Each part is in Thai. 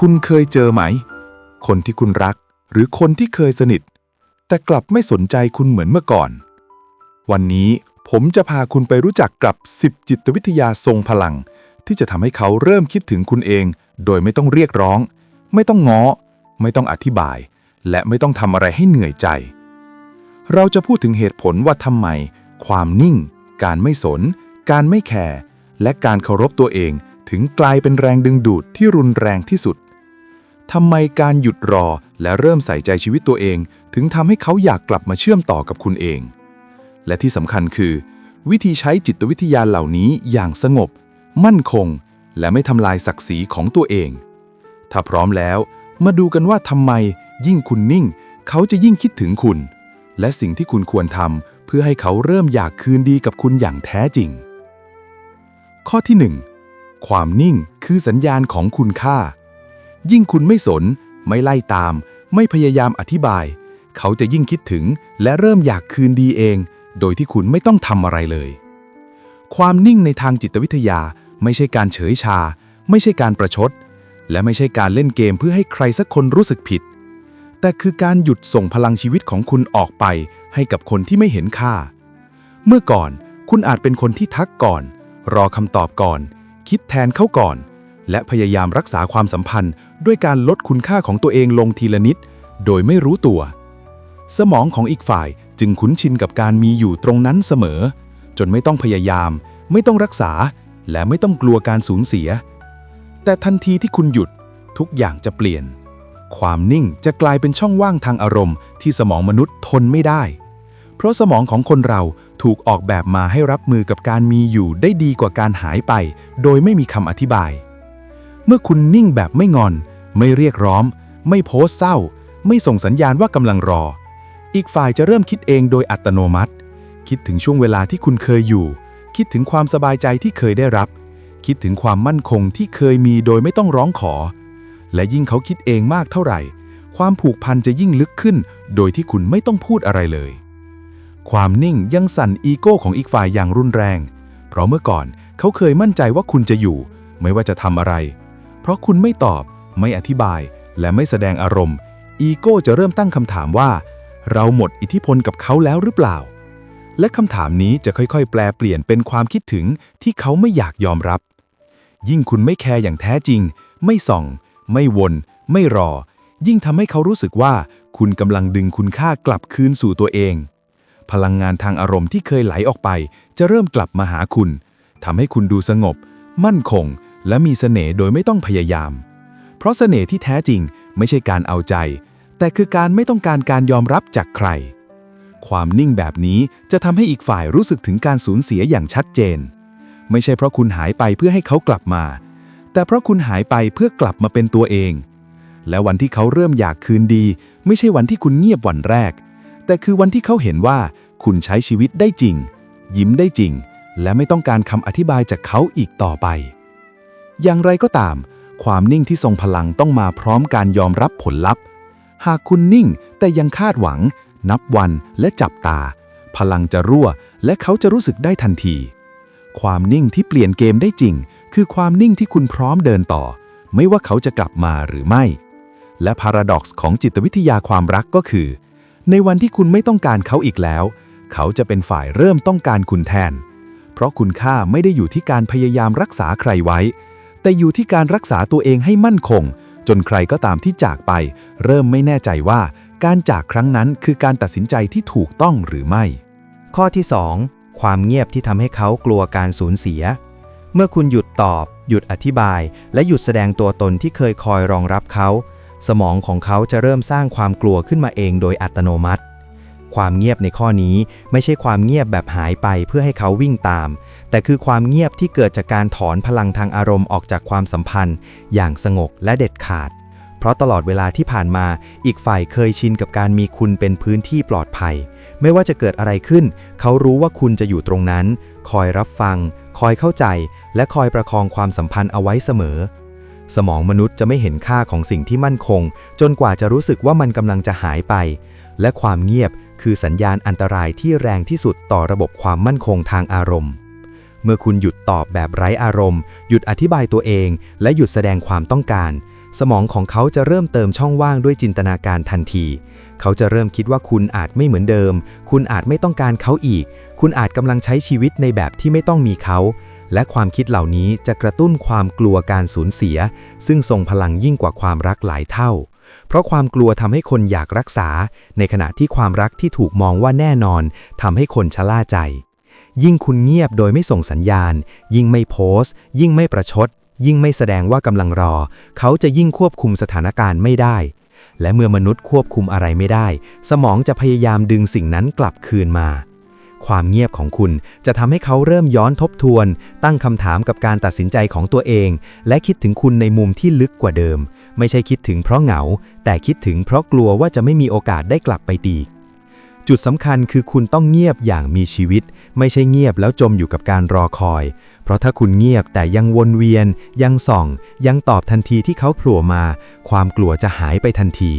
คุณเคยเจอไหม คนที่คุณรักหรือคนที่เคยสนิท แต่กลับไม่สนใจคุณเหมือนเมื่อก่อน วันนี้ผมจะพาคุณไปรู้จักกับ 10 จิตวิทยาทรงพลัง ที่จะทำให้เขาเริ่มคิดถึงคุณเอง โดยไม่ต้องเรียกร้อง ไม่ต้องง้อ ไม่ต้องอธิบาย และไม่ต้องทำอะไรให้เหนื่อยใจ เราจะพูดถึงเหตุผลว่าทำไม ความนิ่ง การไม่สน การไม่แคร์และการเคารพตัวเองถึงกลายเป็นแรงดึงดูดที่รุนแรงที่สุด ทำไมการหยุดรอและเริ่มใส่ใจชีวิตตัวเอง ถึงทำให้เขาอยากกลับมาเชื่อมต่อกับคุณเอง และที่สำคัญคือ วิธีใช้จิตวิทยาเหล่านี้อย่างสงบ มั่นคง และไม่ทำลายศักดิ์ศรีของตัวเอง ถ้าพร้อมแล้ว มาดูกันว่าทำไมยิ่งคุณนิ่ง เขาจะยิ่งคิดถึงคุณ และสิ่งที่คุณควรทำเพื่อให้เขาเริ่มอยากคืนดีกับคุณอย่างแท้จริง ข้อที่ 1 ความนิ่งคือสัญญาณของคุณค่า ยิ่งคุณไม่สน ไม่ไล่ตาม ไม่พยายามอธิบาย เขาจะยิ่งคิดถึงและเริ่มอยากคืนดีเอง โดยที่คุณไม่ต้องทำอะไรเลย ความนิ่งในทางจิตวิทยาไม่ใช่การเฉยชา ไม่ใช่การประชด และไม่ใช่การเล่นเกมเพื่อให้ใครสักคนรู้สึกผิด แต่คือการหยุดส่งพลังชีวิตของคุณออกไปให้กับคนที่ไม่เห็นค่า เมื่อก่อนคุณอาจเป็นคนที่ทักก่อน รอคำตอบก่อน คิดแทนเขาก่อน และพยายามรักษาความสัมพันธ์ ด้วยการลดคุณค่าของตัวเองลงทีละนิด โดยไม่รู้ตัว สมองของอีกฝ่ายจึงคุ้นชินกับการมีอยู่ตรงนั้นเสมอ จนไม่ต้องพยายาม ไม่ต้องรักษา และไม่ต้องกลัวการสูญเสีย แต่ทันทีที่คุณหยุดทุกอย่างจะเปลี่ยน ความนิ่งจะกลายเป็นช่องว่างทางอารมณ์ ที่สมองมนุษย์ทนไม่ได้ เพราะสมองของคนเราถูกออกแบบมาให้รับมือกับการมีอยู่ได้ดีกว่าการหายไป โดยไม่มีคำอธิบาย เมื่อคุณนิ่งแบบไม่งอน ไม่เรียกร้องไม่โพสเศร้า ไม่ส่งสัญญาณว่ากำลังรอ อีกฝ่ายจะเริ่มคิดเองโดยอัตโนมัติ คิดถึงช่วงเวลาที่คุณเคยอยู่ คิดถึงความสบายใจที่เคยได้รับ คิดถึงความมั่นคงที่เคยมีโดยไม่ต้องร้องขอ และยิ่งเขาคิดเองมากเท่าไหร่ ความผูกพันจะยิ่งลึกขึ้น โดยที่คุณไม่ต้องพูดอะไรเลย ความนิ่งยังสั่นอีโก้ของอีกฝ่ายอย่างรุนแรง เพราะเมื่อก่อนเขาเคยมั่นใจว่าคุณจะอยู่ ไม่ว่าจะทำอะไร เพราะคุณไม่ตอบ ไม่อธิบาย และไม่แสดงอารมณ์ อีโก้จะเริ่มตั้งคำถามว่า เราหมดอิทธิพลกับเขาแล้วหรือเปล่า และคำถามนี้จะค่อยๆ แปลเปลี่ยนเป็นความคิดถึงที่เขาไม่อยากยอมรับ ยิ่งคุณไม่แคร์อย่างแท้จริง ไม่ส่อง ไม่วน ไม่รอ ยิ่งทำให้เขารู้สึกว่า คุณกำลังดึงคุณค่ากลับคืนสู่ตัวเอง พลังงานทางอารมณ์ที่เคยไหลออกไป จะเริ่มกลับมาหาคุณทำให้คุณดูสงบ มั่นคง และมีเสน่ห์โดยไม่ต้องพยายาม เพราะเสน่ห์ที่แท้จริงไม่ใช่การเอาใจ แต่คือการไม่ต้องการการยอมรับจากใคร ความนิ่งแบบนี้จะทำให้อีกฝ่ายรู้สึกถึงการสูญเสียอย่างชัดเจน ไม่ใช่เพราะคุณหายไปเพื่อให้เขากลับมา แต่เพราะคุณหายไปเพื่อกลับมาเป็นตัวเอง และวันที่เขาเริ่มอยากคืนดี ไม่ใช่วันที่คุณเงียบวันแรก แต่คือวันที่เขาเห็นว่าคุณใช้ชีวิตได้จริง ยิ้มได้จริง และไม่ต้องการคำอธิบายจากเขาอีกต่อไป อย่างไรก็ตาม ความนิ่งที่ทรงพลังต้องมาพร้อมการยอมรับผลลัพธ์ หากคุณนิ่งแต่ยังคาดหวัง นับวันและจับตา พลังจะรั่วและเขาจะรู้สึกได้ทันที ความนิ่งที่เปลี่ยนเกมได้จริง คือความนิ่งที่คุณพร้อมเดินต่อ ไม่ว่าเขาจะกลับมาหรือไม่ และพาราดอกซ์ของจิตวิทยาความรักก็คือ ในวันที่คุณไม่ต้องการเขาอีกแล้ว เขาจะเป็นฝ่ายเริ่มต้องการคุณแทน เพราะคุณค่าไม่ได้อยู่ที่การพยายามรักษาใครไว้ แต่อยู่ที่การรักษาตัวเองให้มั่นคง จนใครก็ตามที่จากไป เริ่มไม่แน่ใจว่า การจากครั้งนั้นคือการตัดสินใจที่ถูกต้องหรือไม่ ข้อที่ 2 ความเงียบที่ทำให้เขากลัวการสูญเสีย เมื่อคุณหยุดตอบ หยุดอธิบาย และหยุดแสดงตัวตนที่เคยคอยรองรับเขา สมองของเขาจะเริ่มสร้างความกลัวขึ้นมาเองโดยอัตโนมัติ ความเงียบในข้อนี้ไม่ใช่ความเงียบแบบหายไปเพื่อให้เขาวิ่งตาม แต่คือความเงียบที่เกิดจากการถอนพลังทางอารมณ์ออกจากความสัมพันธ์ อย่างสงบและเด็ดขาด เพราะตลอดเวลาที่ผ่านมา อีกฝ่ายเคยชินกับการมีคุณเป็นพื้นที่ปลอดภัย ไม่ว่าจะเกิดอะไรขึ้น เขารู้ว่าคุณจะอยู่ตรงนั้น คอยรับฟัง คอยเข้าใจ และคอยประคองความสัมพันธ์เอาไว้เสมอสมองมนุษย์จะไม่เห็นค่าของสิ่งที่มั่นคง จนกว่าจะรู้สึกว่ามันกำลังจะหายไป และความเงียบ คือสัญญาณอันตรายที่แรงที่สุดต่อระบบความมั่นคงทางอารมณ์ เมื่อคุณหยุดตอบแบบไร้อารมณ์ หยุดอธิบายตัวเอง และหยุดแสดงความต้องการ สมองของเขาจะเริ่มเติมช่องว่างด้วยจินตนาการทันที เขาจะเริ่มคิดว่าคุณอาจไม่เหมือนเดิม คุณอาจไม่ต้องการเขาอีก คุณอาจกำลังใช้ชีวิตในแบบที่ไม่ต้องมีเขาและความคิดเหล่านี้จะกระตุ้นความกลัวการสูญเสีย ซึ่งทรงพลังยิ่งกว่าความรักหลายเท่า เพราะความกลัวทำให้คนอยากรักษา ในขณะที่ความรักที่ถูกมองว่าแน่นอนทำให้คนชะล่าใจ ยิ่งคุณเงียบโดยไม่ส่งสัญญาณ ยิ่งไม่โพสต์ ยิ่งไม่ประชด ยิ่งไม่แสดงว่ากำลังรอ เขาจะยิ่งควบคุมสถานการณ์ไม่ได้ และเมื่อมนุษย์ควบคุมอะไรไม่ได้ สมองจะพยายามดึงสิ่งนั้นกลับคืนมา ความเงียบของคุณจะทำให้เขาเริ่มย้อนทบทวน ตั้งคำถามกับการตัดสินใจของตัวเอง และคิดถึงคุณในมุมที่ลึกกว่าเดิม ไม่ใช่คิดถึงเพราะเหงา แต่คิดถึงเพราะกลัวว่าจะไม่มีโอกาสได้กลับไปดีกจุดสำคัญคือคุณต้องเงียบอย่างมีชีวิต ไม่ใช่เงียบแล้วจมอยู่กับการรอคอย เพราะถ้าคุณเงียบแต่ยังวนเวียน ยังส่อง ยังตอบทันทีที่เขาโผล่มา ความกลัวจะหายไปทันที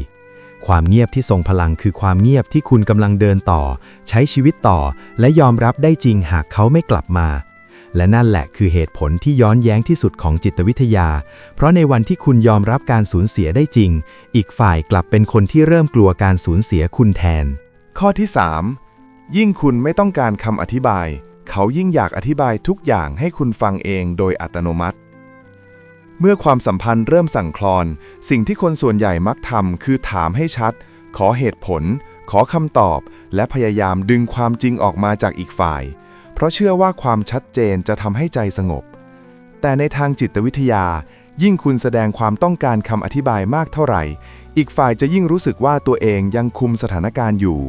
ความเงียบที่ทรงพลังคือความเงียบที่คุณกำลังเดินต่อ ใช้ชีวิตต่อ และยอมรับได้จริงหากเขาไม่กลับมา และนั่นแหละคือเหตุผลที่ย้อนแย้งที่สุดของจิตวิทยา เพราะในวันที่คุณยอมรับการสูญเสียได้จริง อีกฝ่ายกลับเป็นคนที่เริ่มกลัวการสูญเสียคุณแทน ข้อที่ 3 ยิ่งคุณไม่ต้องการคำอธิบาย เขายิ่งอยากอธิบายทุกอย่างให้คุณฟังเองโดยอัตโนมัติ เมื่อความสัมพันธ์เริ่มสั่งคลอน สิ่งที่คนส่วนใหญ่มักทำคือถามให้ชัด ขอเหตุผล ขอคำตอบ และพยายามดึงความจริงออกมาจากอีกฝ่าย เพราะเชื่อว่าความชัดเจนจะทำให้ใจสงบ แต่ในทางจิตวิทยา ยิ่งคุณแสดงความต้องการคำอธิบายมากเท่าไหร่ อีกฝ่ายจะยิ่งรู้สึกว่าตัวเองยังคุมสถานการณ์อยู่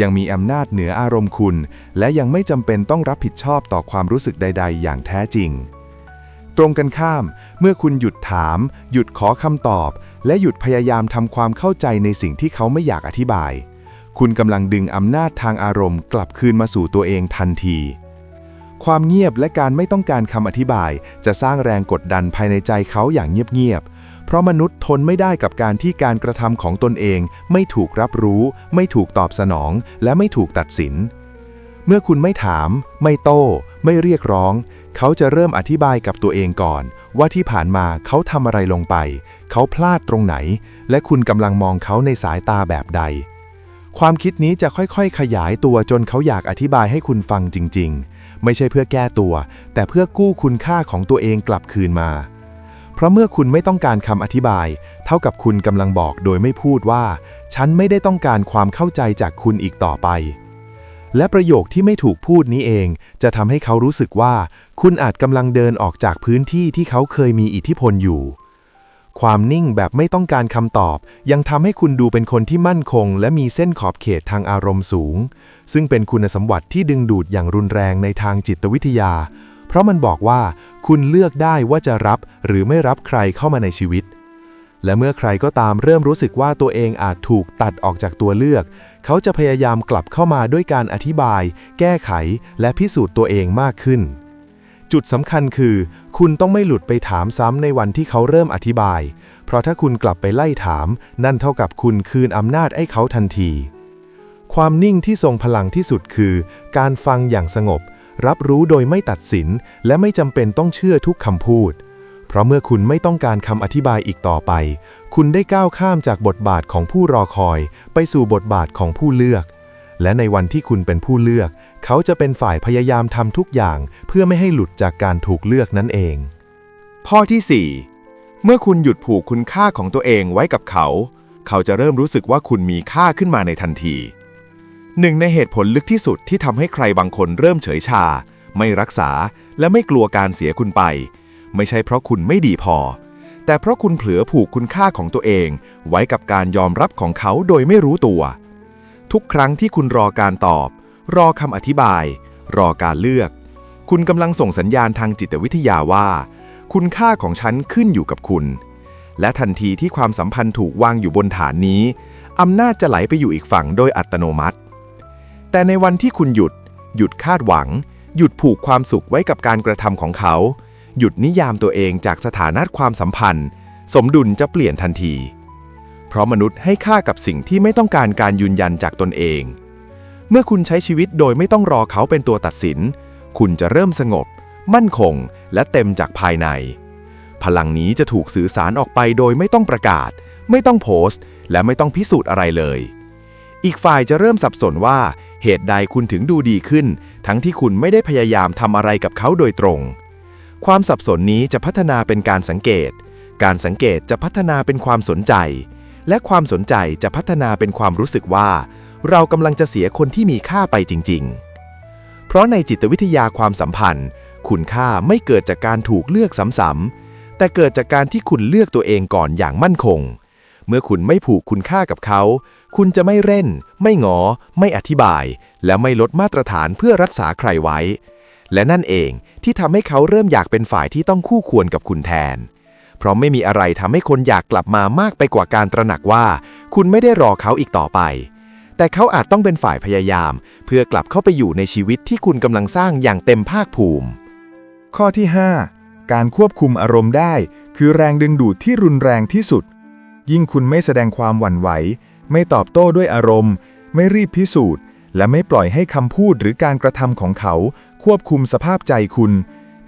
ยังมีอำนาจเหนืออารมณ์คุณ และยังไม่จำเป็นต้องรับผิดชอบต่อความรู้สึกใด ๆ อย่างแท้จริง ตรงกันข้าม เมื่อคุณหยุดถาม หยุดขอคำตอบ และหยุดพยายามทำความเข้าใจในสิ่งที่เขาไม่อยากอธิบาย คุณกำลังดึงอำนาจทางอารมณ์ กลับคืนมาสู่ตัวเองทันที ความเงียบและการไม่ต้องการคำอธิบาย จะสร้างแรงกดดันภายในใจเขาอย่างเงียบๆ เพราะมนุษย์ทนไม่ได้กับการที่การกระทำของตนเอง ไม่ถูกรับรู้ ไม่ถูกตอบสนอง และไม่ถูกตัดสิน เมื่อคุณไม่ถาม ไม่โต้ ไม่เรียกร้อง เขาจะเริ่มอธิบายกับตัวเองก่อน ว่าที่ผ่านมาเขาทำอะไรลงไป เขาพลาดตรงไหน และคุณกำลังมองเขาในสายตาแบบใด ความคิดนี้จะค่อยๆ ขยายตัวจนเขาอยากอธิบายให้คุณฟังจริง ๆ ไม่ใช่เพื่อแก้ตัว แต่เพื่อกู้คุณค่าของตัวเองกลับคืนมา เพราะเมื่อคุณไม่ต้องการคำอธิบาย เท่ากับคุณกำลังบอกโดยไม่พูดว่า ฉันไม่ได้ต้องการความเข้าใจจากคุณอีกต่อไป และประโยคที่ไม่ถูกพูดนี้เอง จะทำให้เขารู้สึกว่า คุณอาจกำลังเดินออกจากพื้นที่ที่เขาเคยมีอิทธิพลอยู่ ความนิ่งแบบไม่ต้องการคำตอบ ยังทำให้คุณดูเป็นคนที่มั่นคง และมีเส้นขอบเขตทางอารมณ์สูง ซึ่งเป็นคุณสมบัติที่ดึงดูดอย่างรุนแรงในทางจิตวิทยา เพราะมันบอกว่า คุณเลือกได้ว่าจะรับ หรือไม่รับใครเข้ามาในชีวิตและเมื่อใครก็ตามเริ่มรู้สึกว่าตัวเองอาจถูกตัดออกจากตัวเลือก เขาจะพยายามกลับเข้ามาด้วยการอธิบาย แก้ไข และพิสูจน์ตัวเองมากขึ้น จุดสำคัญคือ คุณต้องไม่หลุดไปถามซ้ำในวันที่เขาเริ่มอธิบาย เพราะถ้าคุณกลับไปไล่ถาม นั่นเท่ากับคุณคืนอำนาจให้เขาทันที ความนิ่งที่ทรงพลังที่สุดคือ การฟังอย่างสงบ รับรู้โดยไม่ตัดสิน และไม่จำเป็นต้องเชื่อทุกคำพูด เพราะเมื่อคุณไม่ต้องการคำอธิบายอีกต่อไป คุณได้ก้าวข้ามจากบทบาทของผู้รอคอย ไปสู่บทบาทของผู้เลือก และในวันที่คุณเป็นผู้เลือก เขาจะเป็นฝ่ายพยายามทำทุกอย่าง เพื่อไม่ให้หลุดจากการถูกเลือกนั่นเอง ข้อที่ 4 เมื่อคุณหยุดผูกคุณค่าของตัวเองไว้กับเขา เขาจะเริ่มรู้สึกว่าคุณมีค่าขึ้นมาในทันที หนึ่งในเหตุผลลึกที่สุดที่ทำให้ใครบางคนเริ่มเฉยชา ไม่รักษาและไม่กลัวการเสียคุณไป ไม่ใช่เพราะคุณไม่ดีพอ แต่เพราะคุณเผลอผูกคุณค่าของตัวเอง ไว้กับการยอมรับของเขาโดยไม่รู้ตัว ทุกครั้งที่คุณรอการตอบ รอคำอธิบาย รอการเลือก คุณกำลังส่งสัญญาณทางจิตวิทยาว่า คุณค่าของฉันขึ้นอยู่กับคุณ และทันทีที่ความสัมพันธ์ถูกวางอยู่บนฐานนี้อำนาจจะไหลไปอยู่อีกฝั่งโดยอัตโนมัติ แต่ในวันที่คุณหยุด หยุดคาดหวัง หยุดผูกความสุขไว้กับการกระทำของเขา หยุดนิยามตัวเองจากสถานะความสัมพันธ์ สมดุลจะเปลี่ยนทันที เพราะมนุษย์ให้ค่ากับสิ่งที่ไม่ต้องการการยืนยันจากตนเอง เมื่อคุณใช้ชีวิตโดยไม่ต้องรอเขาเป็นตัวตัดสิน คุณจะเริ่มสงบ มั่นคง และเต็มจากภายใน พลังนี้จะถูกสื่อสารออกไปโดยไม่ต้องประกาศ ไม่ต้องโพสต์ และไม่ต้องพิสูจน์อะไรเลย อีกฝ่ายจะเริ่มสับสนว่าเหตุใดคุณถึงดูดีขึ้น ทั้งที่คุณไม่ได้พยายามทำอะไรกับเขาโดยตรง ความสับสนนี้จะพัฒนาเป็นการสังเกต การสังเกตจะพัฒนาเป็นความสนใจ และความสนใจจะพัฒนาเป็นความรู้สึกว่า เรากำลังจะเสียคนที่มีค่าไปจริง ๆ เพราะในจิตวิทยาความสัมพันธ์ คุณค่าไม่เกิดจากการถูกเลือกซ้ำๆ แต่เกิดจากการที่คุณเลือกตัวเองก่อนอย่างมั่นคง เมื่อคุณไม่ผูกคุณค่ากับเขา คุณจะไม่เร่น ไม่งอ ไม่อธิบาย และไม่ลดมาตรฐานเพื่อรักษาใครไว้ และนั่นเองที่ทำให้เขาเริ่มอยากเป็นฝ่ายที่ต้องคู่ควรกับคุณแทน เพราะไม่มีอะไรทำให้คนอยากกลับมามากไปกว่าการตระหนักว่า คุณไม่ได้รอเขาอีกต่อไป แต่เขาอาจต้องเป็นฝ่ายพยายาม เพื่อกลับเข้าไปอยู่ในชีวิตที่คุณกำลังสร้างอย่างเต็มภาคภูมิ ข้อที่ 5 การควบคุมอารมณ์ได้ คือแรงดึงดูดที่รุนแรงที่สุด ยิ่งคุณไม่แสดงความหวั่นไหว ไม่ตอบโต้ด้วยอารมณ์ ไม่รีบพิสูจน์และไม่ปล่อยให้คำพูดหรือการกระทำของเขา ควบคุมสภาพใจคุณ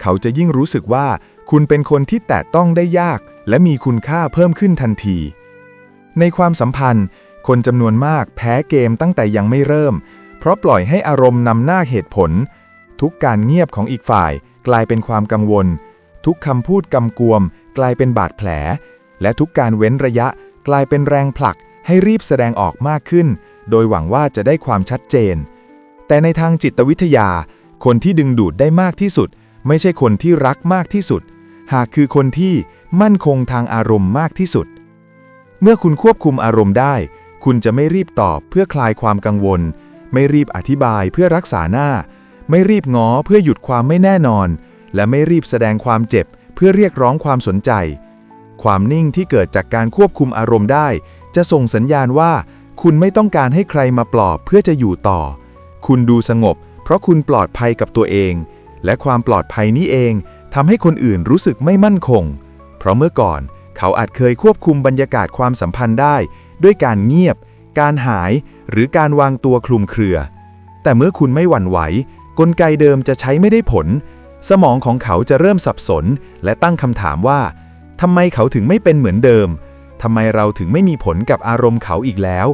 เขาจะยิ่งรู้สึกว่าคุณเป็นคนที่แตะต้องได้ยาก และมีคุณค่าเพิ่มขึ้นทันที ในความสัมพันธ์ คนจำนวนมากแพ้เกมตั้งแต่ยังไม่เริ่ม เพราะปล่อยให้อารมณ์นำหน้าเหตุผล ทุกการเงียบของอีกฝ่ายกลายเป็นความกังวล ทุกคำพูดกำกวม กลายเป็นบาดแผล และทุกการเว้นระยะ กลายเป็นแรงผลัก ให้รีบแสดงออกมากขึ้น โดยหวังว่าจะได้ความชัดเจน แต่ในทางจิตวิทยา คนที่ดึงดูดได้มากที่สุด ไม่ใช่คนที่รักมากที่สุด หากคือคนที่มั่นคงทางอารมณ์มากที่สุด เมื่อคุณควบคุมอารมณ์ได้ คุณจะไม่รีบตอบเพื่อคลายความกังวล ไม่รีบอธิบายเพื่อรักษาหน้า ไม่รีบง้อเพื่อหยุดความไม่แน่นอน และไม่รีบแสดงความเจ็บ เพื่อเรียกร้องความสนใจ ความนิ่งที่เกิดจากการควบคุมอารมณ์ได้ จะส่งสัญญาณว่า คุณไม่ต้องการให้ใครมาปลอบเพื่อจะอยู่ต่อ คุณดูสงบ ราะคุณปลอดภัยกับตัวเอง และความปลอดภัยนี้เองทำให้คนอื่นรู้สึกไม่มั่นคง เพราะเมื่อก่อนเขาอาจเคยควบคุมบรรยากาศความสัมพันธ์ได้ ด้วยการเงียบ การหาย หรือการวางตัวคลุมเครือ แต่เมื่อคุณไม่หวั่นไหว กลไกเดิมจะใช้ไม่ได้ผล สมองของเขาจะเริ่มสับสน และตั้งคำถามว่าทำไมเขาถึงไม่เป็นเหมือนเดิมทำไมเราถึงไม่มีผลกับอารมณ์เขาอีกแล้ว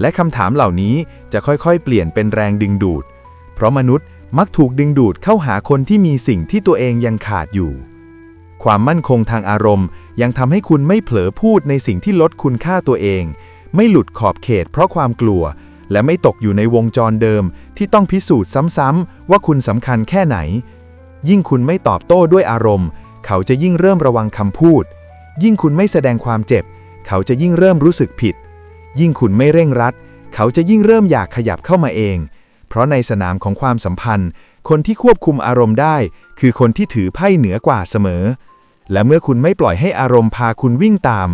และคำถามเหล่านี้จะค่อยๆ เปลี่ยนเป็นแรงดึงดูด เพราะมนุษย์มักถูกดึงดูดเข้าหาคนที่มีสิ่งที่ตัวเองยังขาดอยู่ ความมั่นคงทางอารมณ์ ยังทำให้คุณไม่เผลอพูดในสิ่งที่ลดคุณค่าตัวเอง ไม่หลุดขอบเขตเพราะความกลัว และไม่ตกอยู่ในวงจรเดิม ที่ต้องพิสูจน์ซ้ำๆว่าคุณสำคัญแค่ไหน ยิ่งคุณไม่ตอบโต้ด้วยอารมณ์ เขาจะยิ่งเริ่มระวังคำพูด ยิ่งคุณไม่แสดงความเจ็บ เขาจะยิ่งเริ่มรู้สึกผิด ยิ่งคุณไม่เร่งรัด เขาจะยิ่งเริ่มอยากขยับเข้ามาเอง เพราะในสนามของความสัมพันธ์ คนที่ควบคุมอารมณ์ได้ คือคนที่ถือไพ่เหนือกว่าเสมอ และเมื่อคุณไม่ปล่อยให้อารมณ์พาคุณวิ่งตาม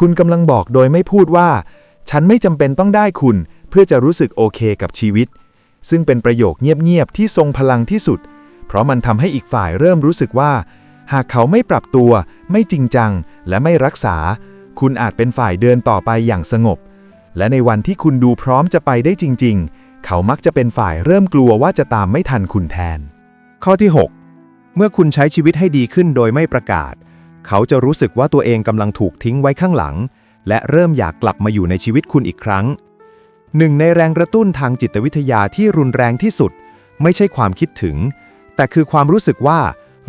คุณกำลังบอกโดยไม่พูดว่า ฉันไม่จำเป็นต้องได้คุณ เพื่อจะรู้สึกโอเคกับชีวิต ซึ่งเป็นประโยคเงียบๆที่ทรงพลังที่สุด เพราะมันทำให้อีกฝ่ายเริ่มรู้สึกว่า หากเขาไม่ปรับตัว ไม่จริงจัง และไม่รักษา คุณอาจเป็นฝ่ายเดินต่อไปอย่างสงบ และในวันที่คุณดูพร้อมจะไปได้จริง ๆ เขามักจะเป็นฝ่ายเริ่มกลัวว่าจะตามไม่ทันคุณแทน ข้อที่ 6 เมื่อคุณใช้ชีวิตให้ดีขึ้นโดยไม่ประกาศ เขาจะรู้สึกว่าตัวเองกำลังถูกทิ้งไว้ข้างหลัง และเริ่มอยากกลับมาอยู่ในชีวิตคุณอีกครั้ง หนึ่งในแรงกระตุ้นทางจิตวิทยาที่รุนแรงที่สุด ไม่ใช่ความคิดถึง แต่คือความรู้สึกว่า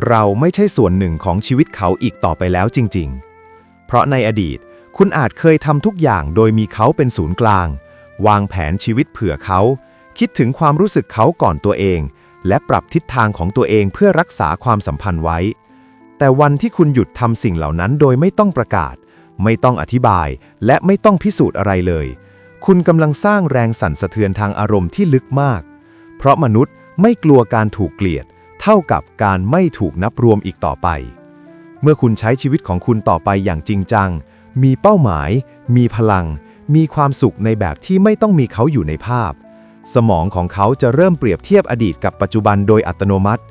เราไม่ใช่ส่วนหนึ่งของชีวิตเขาอีกต่อไปแล้วจริง ๆ เพราะในอดีต คุณอาจเคยทำทุกอย่างโดยมีเขาเป็นศูนย์กลาง วางแผนชีวิตเผื่อเขา คิดถึงความรู้สึกเขาก่อนตัวเอง และปรับทิศทางของตัวเองเพื่อรักษาความสัมพันธ์ไว้ แต่วันที่คุณหยุดทำสิ่งเหล่านั้นโดยไม่ต้องประกาศ ไม่ต้องอธิบาย และไม่ต้องพิสูจน์อะไรเลย คุณกำลังสร้างแรงสั่นสะเทือนทางอารมณ์ที่ลึกมาก เพราะมนุษย์ไม่กลัวการถูกเกลียด เท่ากับการไม่ถูกนับรวมอีกต่อไป เมื่อคุณใช้ชีวิตของคุณต่อไปอย่างจริงจัง มีเป้าหมาย มีพลัง มีความสุขในแบบที่ไม่ต้องมีเขาอยู่ในภาพ สมองของเขาจะเริ่มเปรียบเทียบอดีตกับปัจจุบันโดยอัตโนมัติ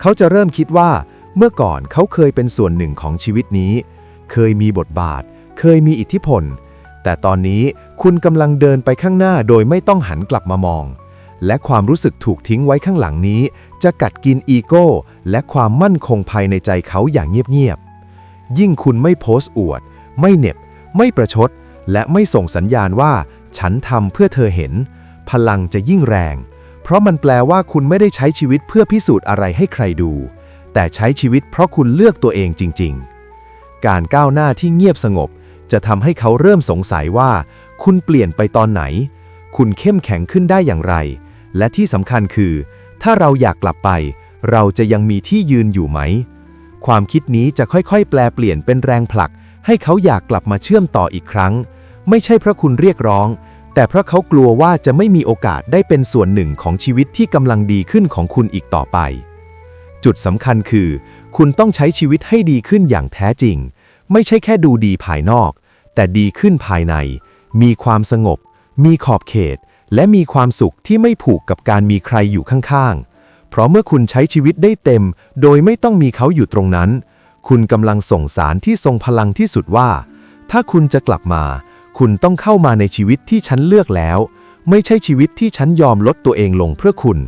เขาจะเริ่มคิดว่า เมื่อก่อนเขาเคยเป็นส่วนหนึ่งของชีวิตนี้ เคยมีบทบาท เคยมีอิทธิพล แต่ตอนนี้คุณกำลังเดินไปข้างหน้าโดยไม่ต้องหันกลับมามอง และความรู้สึกถูกทิ้งไว้ข้างหลังนี้ จะกัดกินอีโก้ และความมั่นคงภายในใจเขาอย่างเงียบๆยิ่งคุณไม่โพสต์อวด ไม่เหน็บ ไม่ประชด และไม่ส่งสัญญาณว่า ฉันทำเพื่อเธอเห็น พลังจะยิ่งแรง เพราะมันแปลว่าคุณไม่ได้ใช้ชีวิตเพื่อพิสูจน์อะไรให้ใครดู แต่ใช้ชีวิตเพราะคุณเลือกตัวเองจริง ๆ การก้าวหน้าที่เงียบสงบ จะทำให้เขาเริ่มสงสัยว่า คุณเปลี่ยนไปตอนไหน คุณเข้มแข็งขึ้นได้อย่างไร และที่สำคัญคือ ถ้าเราอยากกลับไป เราจะยังมีที่ยืนอยู่ไหม ความคิดนี้จะค่อยๆ แปลเปลี่ยนเป็นแรงผลัก ให้เขาอยากกลับมาเชื่อมต่ออีกครั้ง ไม่ใช่เพราะคุณเรียกร้อง แต่เพราะเขากลัวว่าจะไม่มีโอกาสได้เป็นส่วนหนึ่งของชีวิตที่กำลังดีขึ้นของคุณอีกต่อไป จุดสำคัญคือ คุณต้องใช้ชีวิตให้ดีขึ้นอย่างแท้จริง ไม่ใช่แค่ดูดีภายนอก แต่ดีขึ้นภายใน มีความสงบ มีขอบเขต และมีความสุขที่ไม่ผูกกับการมีใครอยู่ข้างๆ เพราะเมื่อคุณใช้ชีวิตได้เต็ม โดยไม่ต้องมีเขาอยู่ตรงนั้น คุณกำลังส่งสารที่ทรงพลังที่สุดว่า ถ้าคุณจะกลับมา คุณต้องเข้ามาในชีวิตที่ฉันเลือกแล้ว ไม่ใช่ชีวิตที่ฉันยอมลดตัวเองลงเพื่อคุณ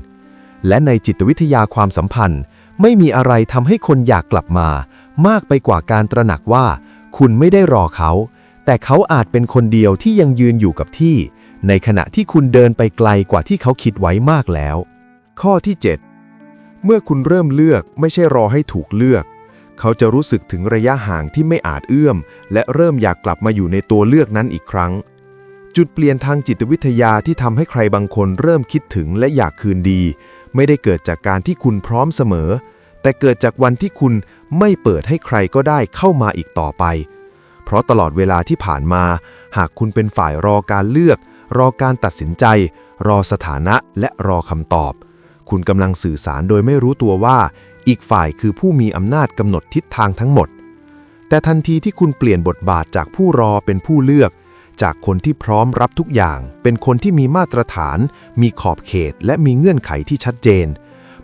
และในจิตวิทยาความสัมพันธ์ ไม่มีอะไรทำให้คนอยากกลับมา มากไปกว่าการตระหนักว่า คุณไม่ได้รอเขา แต่เขาอาจเป็นคนเดียวที่ยังยืนอยู่กับที่ ในขณะที่คุณเดินไปไกลกว่าที่เขาคิดไว้มากแล้ว ข้อที่ 7 เมื่อคุณเริ่มเลือกไม่ใช่รอให้ถูกเลือก เขาจะรู้สึกถึงระยะห่างที่ไม่อาจเอื้อม และเริ่มอยากกลับมาอยู่ในตัวเลือกนั้นอีกครั้ง จุดเปลี่ยนทางจิตวิทยาที่ทำให้ใครบางคนเริ่มคิดถึงและอยากคืนดี ไม่ได้เกิดจากการที่คุณพร้อมเสมอ แต่เกิดจากวันที่คุณไม่เปิดให้ใครก็ได้เข้ามาอีกต่อไป เพราะตลอดเวลาที่ผ่านมา หากคุณเป็นฝ่ายรอการเลือก รอการตัดสินใจ รอสถานะและรอคำตอบ คุณกำลังสื่อสารโดยไม่รู้ตัวว่า อีกฝ่ายคือผู้มีอำนาจกำหนดทิศทางทั้งหมด แต่ทันทีที่คุณเปลี่ยนบทบาทจากผู้รอเป็นผู้เลือก จากคนที่พร้อมรับทุกอย่าง เป็นคนที่มีมาตรฐาน มีขอบเขต และมีเงื่อนไขที่ชัดเจน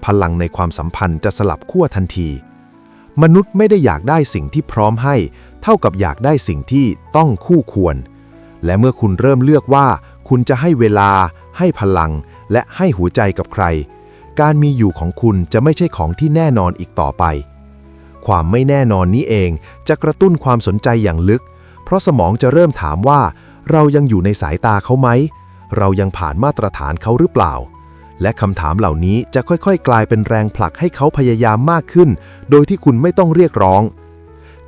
พลังในความสัมพันธ์จะสลับขั้วทันที มนุษย์ไม่ได้อยากได้สิ่งที่พร้อมให้ เท่ากับอยากได้สิ่งที่ต้องคู่ควร และเมื่อคุณเริ่มเลือกว่า คุณจะให้เวลา ให้พลัง และให้หัวใจกับใคร การมีอยู่ของคุณจะไม่ใช่ของที่แน่นอนอีกต่อไป ความไม่แน่นอนนี้เองจะกระตุ้นความสนใจอย่างลึก เพราะสมองจะเริ่มถามว่า เรายังอยู่ในสายตาเขาไหม เรายังผ่านมาตรฐานเขาหรือเปล่า และคำถามเหล่านี้จะค่อยๆ กลายเป็นแรงผลักให้เขาพยายามมากขึ้น โดยที่คุณไม่ต้องเรียกร้อง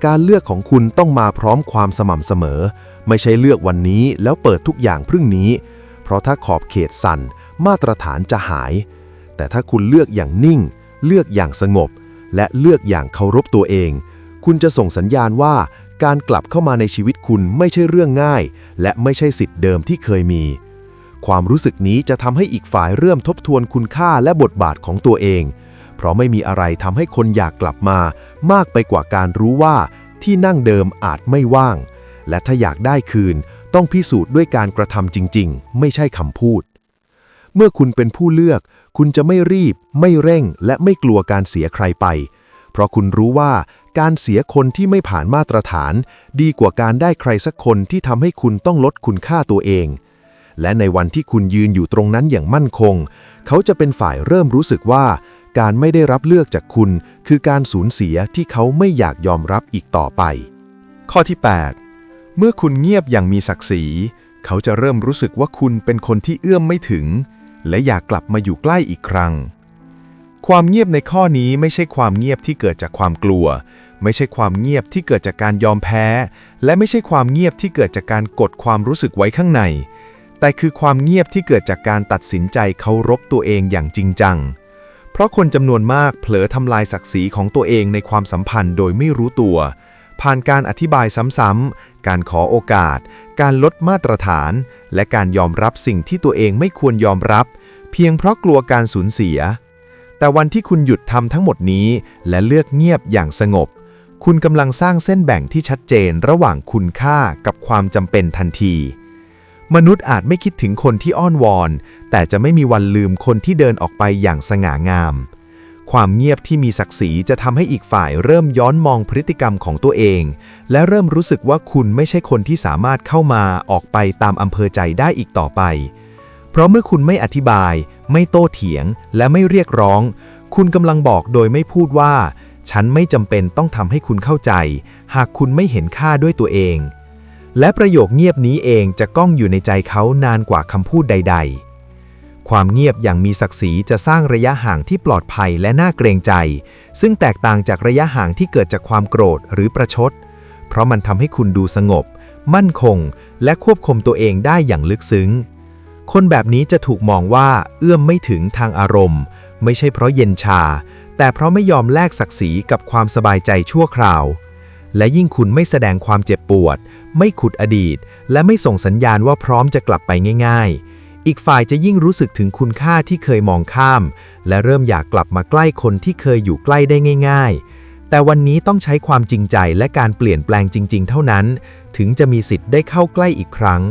การเลือกของคุณต้องมาพร้อมความสม่ำเสมอ ไม่ใช่เลือกวันนี้แล้วเปิดทุกอย่างพรุ่งนี้ เพราะถ้าขอบเขตสั่น มาตรฐานจะหาย แต่ถ้าคุณเลือกอย่างนิ่ง เลือกอย่างสงบ และเลือกอย่างเคารพตัวเอง คุณจะส่งสัญญาณว่าการกลับเข้ามาในชีวิตคุณไม่ใช่เรื่องง่าย และไม่ใช่สิทธิ์เดิมที่เคยมี ความรู้สึกนี้จะทำให้อีกฝ่ายเริ่มทบทวนคุณค่าและบทบาทของตัวเอง เพราะไม่มีอะไรทำให้คนอยากกลับมา มากไปกว่าการรู้ว่า ที่นั่งเดิมอาจไม่ว่าง และถ้าอยากได้คืน ต้องพิสูจน์ด้วยการกระทำจริง ๆ ไม่ใช่คำพูด เมื่อคุณเป็นผู้เลือก คุณจะไม่รีบ ไม่เร่ง และไม่กลัวการเสียใครไป เพราะคุณรู้ว่าการเสียคนที่ไม่ผ่านมาตรฐาน ดีกว่าการได้ใครสักคนที่ทำให้คุณต้องลดคุณค่าตัวเอง และในวันที่คุณยืนอยู่ตรงนั้นอย่างมั่นคง เขาจะเป็นฝ่ายเริ่มรู้สึกว่า การไม่ได้รับเลือกจากคุณ คือการสูญเสียที่เขาไม่อยากยอมรับอีกต่อไป ข้อที่ 8 เมื่อคุณเงียบอย่างมีศักดิ์ศรี เขาจะเริ่มรู้สึกว่าคุณเป็นคนที่เอื้อมไม่ถึง และอยากกลับมาอยู่ใกล้อีกครั้ง ความเงียบในข้อนี้ไม่ใช่ความเงียบที่เกิดจากความกลัว ไม่ใช่ความเงียบที่เกิดจากการยอมแพ้ และไม่ใช่ความเงียบที่เกิดจากการกดความรู้สึกไว้ข้างใน แต่คือความเงียบที่เกิดจากการตัดสินใจเคารพตัวเองอย่างจริงจัง เพราะคนจำนวนมากเผลอทำลายศักดิ์ศรีของตัวเองในความสัมพันธ์โดยไม่รู้ตัว ผ่านการอธิบายซ้ำๆ การขอโอกาส การลดมาตรฐาน และการยอมรับสิ่งที่ตัวเองไม่ควรยอมรับ เพียงเพราะกลัวการสูญเสีย แต่วันที่คุณหยุดทำทั้งหมดนี้ และเลือกเงียบอย่างสงบ คุณกำลังสร้างเส้นแบ่งที่ชัดเจนระหว่างคุณค่ากับความจำเป็นทันที มนุษย์อาจไม่คิดถึงคนที่อ้อนวอน แต่จะไม่มีวันลืมคนที่เดินออกไปอย่างสง่างาม ความเงียบที่มีศักดิ์ศรีจะทำให้อีกฝ่ายเริ่มย้อนมองพฤติกรรมของตัวเอง และเริ่มรู้สึกว่าคุณไม่ใช่คนที่สามารถเข้ามาออกไปตามอำเภอใจได้อีกต่อไป เพราะเมื่อคุณไม่อธิบาย ไม่โต้เถียง และไม่เรียกร้อง คุณกำลังบอกโดยไม่พูดว่า ฉันไม่จำเป็นต้องทำให้คุณเข้าใจ หากคุณไม่เห็นค่าด้วยตัวเอง และประโยคเงียบนี้เองจะก้องอยู่ในใจเขานานกว่าคำพูดใด ๆ ความเงียบอย่างมีศักดิ์ศรีจะสร้างระยะห่างที่ปลอดภัยและน่าเกรงใจ ซึ่งแตกต่างจากระยะห่างที่เกิดจากความโกรธหรือประชด เพราะมันทำให้คุณดูสงบ มั่นคง และควบคุมตัวเองได้อย่างลึกซึ้ง คนแบบนี้จะถูกมองว่าเอื้อมไม่ถึงทางอารมณ์ ไม่ใช่เพราะเย็นชา แต่เพราะไม่ยอมแลกศักดิ์ศรีกับความสบายใจชั่วคราว และยิ่งคุณไม่แสดงความเจ็บปวด ไม่ขุดอดีต และไม่ส่งสัญญาณว่าพร้อมจะกลับไปง่าย ๆ อีกฝ่ายจะยิ่งรู้สึกถึงคุณค่าที่เคยมองข้าม และเริ่มอยากกลับมาใกล้คนที่เคยอยู่ใกล้ได้ง่าย ๆ แต่วันนี้ต้องใช้ความจริงใจและการเปลี่ยนแปลงจริง ๆ เท่านั้น ถึงจะมีสิทธิ์ได้เข้าใกล้อีกครั้ง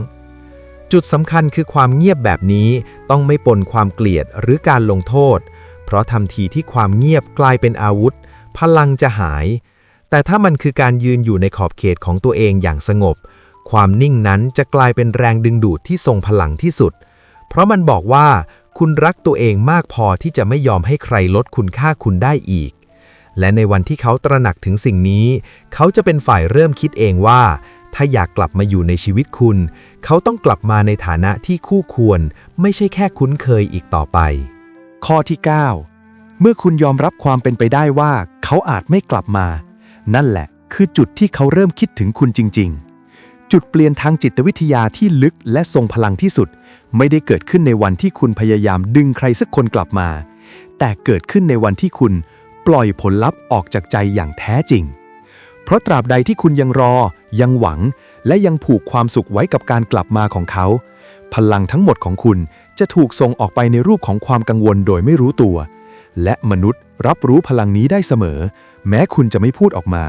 จุดสำคัญคือความเงียบแบบนี้ต้องไม่ปนความเกลียดหรือการลงโทษ เพราะทันทีที่ความเงียบกลายเป็นอาวุธ พลังจะหาย แต่ถ้ามันคือการยืนอยู่ในขอบเขตของตัวเองอย่างสงบ ความนิ่งนั้นจะกลายเป็นแรงดึงดูดที่ทรงพลังที่สุด เพราะมันบอกว่าคุณรักตัวเองมากพอที่จะไม่ยอมให้ใครลดคุณค่าคุณได้อีก และในวันที่เขาตระหนักถึงสิ่งนี้ เขาจะเป็นฝ่ายเริ่มคิดเองว่า ถ้าอยากกลับมาอยู่ในชีวิตคุณ เขาต้องกลับมาในฐานะที่คู่ควร ไม่ใช่แค่คุ้นเคยอีกต่อไป ข้อที่ 9 เมื่อคุณยอมรับความเป็นไปได้ว่า เขาอาจไม่กลับมา นั่นแหละ คือจุดที่เขาเริ่มคิดถึงคุณจริง ๆ จุดเปลี่ยนทางจิตวิทยาที่ลึกและทรงพลังที่สุด ไม่ได้เกิดขึ้นในวันที่คุณพยายามดึงใครสักคนกลับมา แต่เกิดขึ้นในวันที่คุณปล่อยผลลัพธ์ออกจากใจอย่างแท้จริง เพราะตราบใดที่คุณยังรอ ยังหวัง และยังผูกความสุขไว้กับการกลับมาของเขา พลังทั้งหมดของคุณจะถูกส่งออกไปในรูปของความกังวลโดยไม่รู้ตัว และมนุษย์รับรู้พลังนี้ได้เสมอ แม้คุณจะไม่พูดออกมา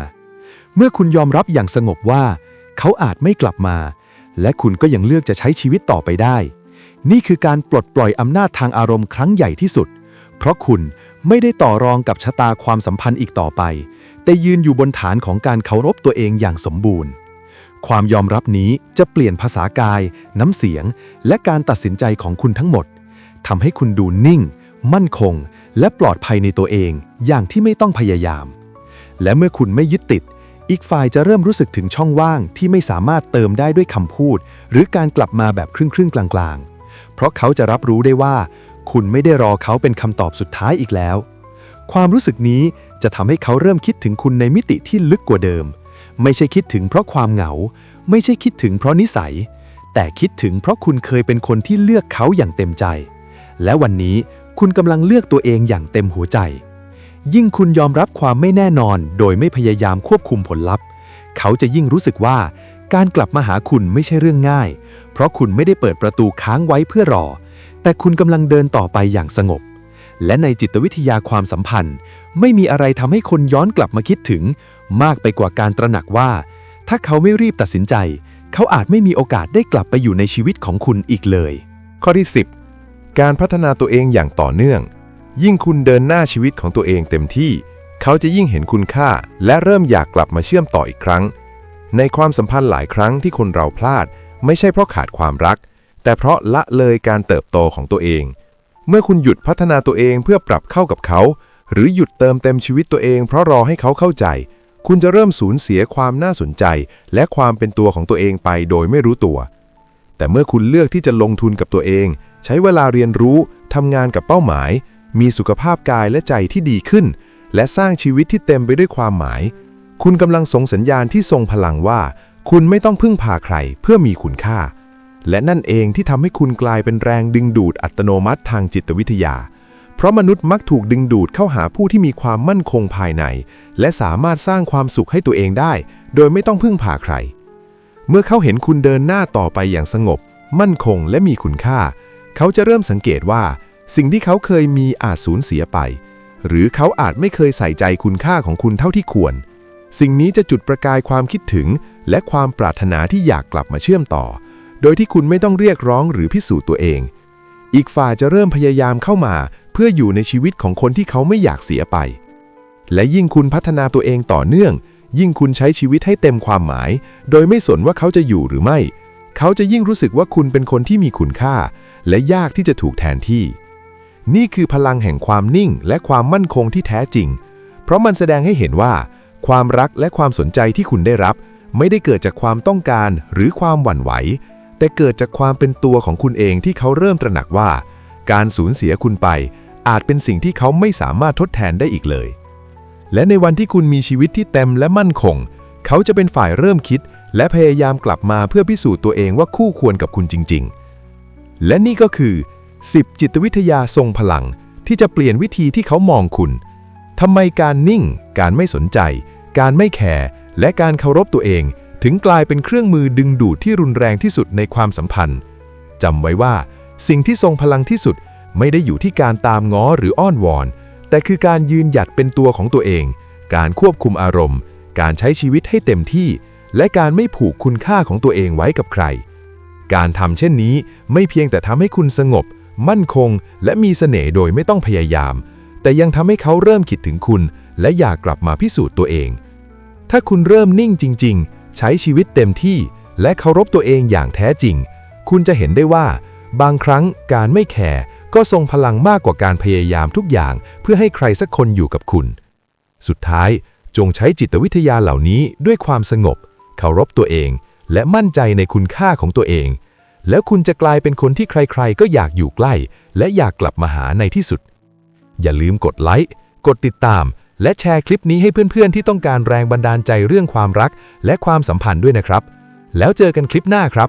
เมื่อคุณยอมรับอย่างสงบว่า เขาอาจไม่กลับมา และคุณก็ยังเลือกจะใช้ชีวิตต่อไปได้ นี่คือการปลดปล่อยอำนาจทางอารมณ์ครั้งใหญ่ที่สุด เพราะคุณไม่ได้ต่อรองกับชะตาความสัมพันธ์อีกต่อไป แต่ยืนอยู่บนฐานของการเคารพตัวเองอย่างสมบูรณ์ ความยอมรับนี้จะเปลี่ยนภาษากาย น้ำเสียง และการตัดสินใจของคุณทั้งหมดทำให้คุณดูนิ่ง มั่นคง และปลอดภัยในตัวเอง อย่างที่ไม่ต้องพยายาม และเมื่อคุณไม่ยึดติด อีกฝ่ายจะเริ่มรู้สึกถึงช่องว่างที่ไม่สามารถเติมได้ด้วยคำพูด หรือการกลับมาแบบครึ่งๆกลางๆ เพราะเขาจะรับรู้ได้ว่า คุณไม่ได้รอเขาเป็นคำตอบสุดท้ายอีกแล้ว ความรู้สึกนี้จะทำให้เขาเริ่มคิดถึงคุณในมิติที่ลึกกว่าเดิม ไม่ใช่คิดถึงเพราะความเหงา ไม่ใช่คิดถึงเพราะนิสัย แต่คิดถึงเพราะคุณเคยเป็นคนที่เลือกเขาอย่างเต็มใจ และวันนี้คุณกำลังเลือกตัวเองอย่างเต็มหัวใจ ยิ่งคุณยอมรับความไม่แน่นอน โดยไม่พยายามควบคุมผลลัพธ์ เขาจะยิ่งรู้สึกว่า การกลับมาหาคุณไม่ใช่เรื่องง่าย เพราะคุณไม่ได้เปิดประตูค้างไว้เพื่อรอ แต่คุณกำลังเดินต่อไปอย่างสงบ และในจิตวิทยาความสัมพันธ์ ไม่มีอะไรทำให้คนย้อนกลับมาคิดถึง มากไปกว่าการตระหนักว่า ถ้าเขาไม่รีบตัดสินใจ เขาอาจไม่มีโอกาสได้กลับไปอยู่ในชีวิตของคุณอีกเลย ข้อที่ 10 การพัฒนาตัวเองอย่างต่อเนื่อง ยิ่งคุณเดินหน้าชีวิตของตัวเองเต็มที่ เขาจะยิ่งเห็นคุณค่า และเริ่มอยากกลับมาเชื่อมต่ออีกครั้ง ในความสัมพันธ์หลายครั้งที่คนเราพลาด ไม่ใช่เพราะขาดความรัก แต่เพราะละเลยการเติบโตของตัวเอง เมื่อคุณหยุดพัฒนาตัวเองเพื่อปรับเข้ากับเขา หรือหยุดเติมเต็มชีวิตตัวเอง เพราะรอให้เขาเข้าใจ คุณจะเริ่มสูญเสียความน่าสนใจ และความเป็นตัวของตัวเองไปโดยไม่รู้ตัว แต่เมื่อคุณเลือกที่จะลงทุนกับตัวเอง ใช้เวลาเรียนรู้ทำงานกับเป้าหมาย มีสุขภาพกายและใจที่ดีขึ้น และสร้างชีวิตที่เต็มไปด้วยความหมาย คุณกำลังส่งสัญญาณที่ทรงพลังว่า คุณไม่ต้องพึ่งพาใครเพื่อมีคุณค่า และนั่นเองที่ทำให้คุณกลายเป็นแรงดึงดูดอัตโนมัติทางจิตวิทยา เพราะมนุษย์มักถูกดึงดูดเข้าหาผู้ที่มีความมั่นคงภายใน และสามารถสร้างความสุขให้ตัวเองได้ โดยไม่ต้องพึ่งพาใคร เมื่อเขาเห็นคุณเดินหน้าต่อไปอย่างสงบ มั่นคงและมีคุณค่า เขาจะเริ่มสังเกตว่า สิ่งที่เขาเคยมีอาจสูญเสียไป หรือเขาอาจไม่เคยใส่ใจคุณค่าของคุณเท่าที่ควร สิ่งนี้จะจุดประกายความคิดถึง และความปรารถนาที่อยากกลับมาเชื่อมต่อ โดยที่คุณไม่ต้องเรียกร้องหรือพิสูจน์ตัวเอง อีกฝ่ายจะเริ่มพยายามเข้ามา เพื่ออยู่ในชีวิตของคนที่เขาไม่อยากเสียไป และยิ่งคุณพัฒนาตัวเองต่อเนื่อง ยิ่งคุณใช้ชีวิตให้เต็มความหมาย โดยไม่สนว่าเขาจะอยู่หรือไม่ เขาจะยิ่งรู้สึกว่าคุณเป็นคนที่มีคุณค่า และยากที่จะถูกแทนที่ นี่คือพลังแห่งความนิ่งและความมั่นคงที่แท้จริง เพราะมันแสดงให้เห็นว่า ความรักและความสนใจที่คุณได้รับ ไม่ได้เกิดจากความต้องการหรือความหวั่นไหว แต่เกิดจากความเป็นตัวของคุณเองที่เขาเริ่มตระหนักว่า การสูญเสียคุณไป อาจเป็นสิ่งที่เขาไม่สามารถทดแทนได้อีกเลย และในวันที่คุณมีชีวิตที่เต็มและมั่นคง เขาจะเป็นฝ่ายเริ่มคิด และพยายามกลับมาเพื่อพิสูจน์ตัวเองว่าคู่ควรกับคุณจริง ๆ และนี่ก็คือ 10 จิตวิทยาทรงพลัง ที่จะเปลี่ยนวิธีที่เขามองคุณทำไมการนิ่ง การไม่สนใจ การไม่แคร์และการเคารพตัวเอง ถึงกลายเป็นเครื่องมือดึงดูดที่รุนแรงที่สุดในความสัมพันธ์จำไว้ว่า สิ่งที่ทรงพลังที่สุดไม่ได้อยู่ที่การตามง้อหรืออ้อนวอน แต่คือการยืนหยัดเป็นตัวของตัวเอง การควบคุมอารมณ์ การใช้ชีวิตให้เต็มที่ และการไม่ผูกคุณค่าของตัวเองไว้กับใคร การทำเช่นนี้ไม่เพียงแต่ทำให้คุณสงบ มั่นคง และมีเสน่ห์โดยไม่ต้องพยายาม แต่ยังทำให้เขาเริ่มคิดถึงคุณ และอยากกลับมาพิสูจน์ตัวเอง ถ้าคุณเริ่มนิ่งจริง ๆ ใช้ชีวิตเต็มที่ และเคารพตัวเองอย่างแท้จริง คุณจะเห็นได้ว่า บางครั้งการไม่แคร์ก็ทรงพลังมากกว่าการพยายามทุกอย่าง เพื่อให้ใครสักคนอยู่กับคุณ สุดท้ายจงใช้จิตวิทยาเหล่านี้ด้วยความสงบ เคารพตัวเอง และมั่นใจในคุณค่าของตัวเอง แล้วคุณจะกลายเป็นคนที่ใครๆ ก็อยากอยู่ใกล้ และอยากกลับมาหาในที่สุด อย่าลืมกดไลค์ กดติดตาม และแชร์คลิปนี้ให้เพื่อนๆ ที่ต้องการแรงบันดาลใจเรื่องความรัก และความสัมพันธ์ด้วยนะครับ แล้วเจอกันคลิปหน้าครับ